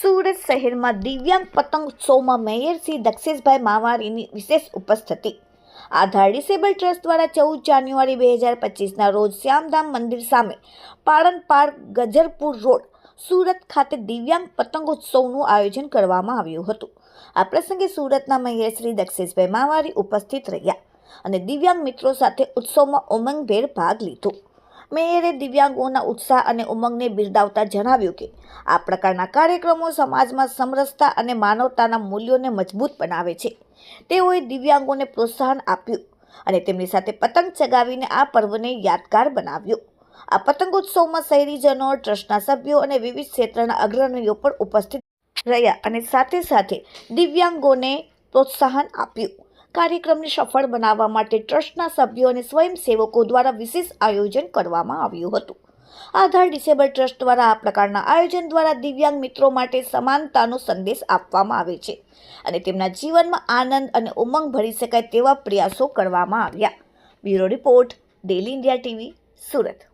સુરત શહેરમાં દિવ્યાંગ પતંગ ઉત્સવમાં મેયર શ્રી દક્ષેશભાઈ માવારીની વિશેષ ઉપસ્થિતિ. આધાર ડિસેબલ ટ્રસ્ટ દ્વારા ચૌદ જાન્યુઆરી બે હજાર પચીસના રોજ શ્યામધામ મંદિર સામે પાળનપાડ ગજરપુર રોડ, સુરત ખાતે દિવ્યાંગ પતંગોત્સવનું આયોજન કરવામાં આવ્યું હતું. આ પ્રસંગે સુરતના મેયર શ્રી દક્ષેશભાઈ માવારી ઉપસ્થિત રહ્યા અને દિવ્યાંગ મિત્રો સાથે ઉત્સવમાં ઉમંગભેર ભાગ લીધો. મેયરે દિવ્યાંગોના ઉત્સાહ અને ઉમંગને બિરદાવતા જણાવ્યું કે, આ પ્રકારના કાર્યક્રમો સમાજમાં સમરસતા અને માનવતાના મૂલ્યોને મજબૂત બનાવે છે. તેઓએ દિવ્યાંગોને પ્રોત્સાહન આપ્યું અને તેમની સાથે પતંગ ચગાવીને આ પર્વને યાદગાર બનાવ્યો. આ પતંગોત્સવમાં શહેરીજનો, ટ્રસ્ટના સભ્યો અને વિવિધ ક્ષેત્રના અગ્રણીઓ પણ ઉપસ્થિત રહ્યા અને સાથે સાથે દિવ્યાંગોને પ્રોત્સાહન આપ્યું. કાર્યક્રમને સફળ બનાવવા માટે ટ્રસ્ટના સભ્યો અને સ્વયંસેવકો દ્વારા વિશેષ આયોજન કરવામાં આવ્યું હતું. આધાર ડિસેબલ ટ્રસ્ટ દ્વારા આ પ્રકારના આયોજન દ્વારા દિવ્યાંગ મિત્રો માટે સમાનતાનો સંદેશ આપવામાં આવે છે અને તેમના જીવનમાં આનંદ અને ઉમંગ ભરી શકાય તેવા પ્રયાસો કરવામાં આવ્યા. Bureau report daily India TV, Surat.